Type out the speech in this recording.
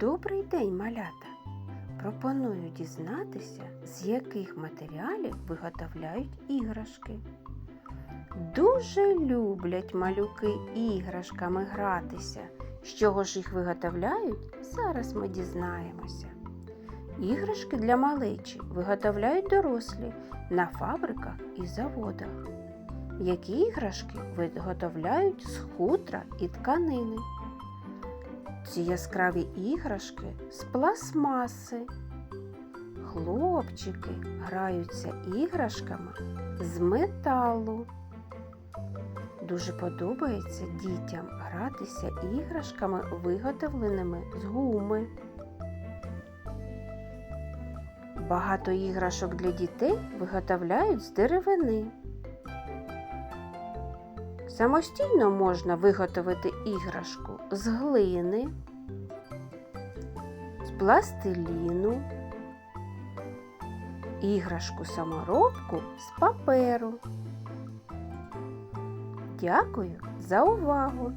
Добрий день, малята! Пропоную дізнатися, з яких матеріалів виготовляють іграшки. Дуже люблять малюки іграшками гратися. З чого ж їх виготовляють? Зараз ми дізнаємося. Іграшки для малечі виготовляють дорослі на фабриках і заводах. Які іграшки виготовляють з хутра і тканини. Ці яскраві іграшки з пластмаси. Хлопчики граються іграшками з металу. Дуже подобається дітям гратися іграшками, виготовленими з гуми. Багато іграшок для дітей виготовляють з деревини. Самостійно можна виготовити іграшку з глини, з пластиліну, іграшку саморобку з паперу. Дякую за увагу!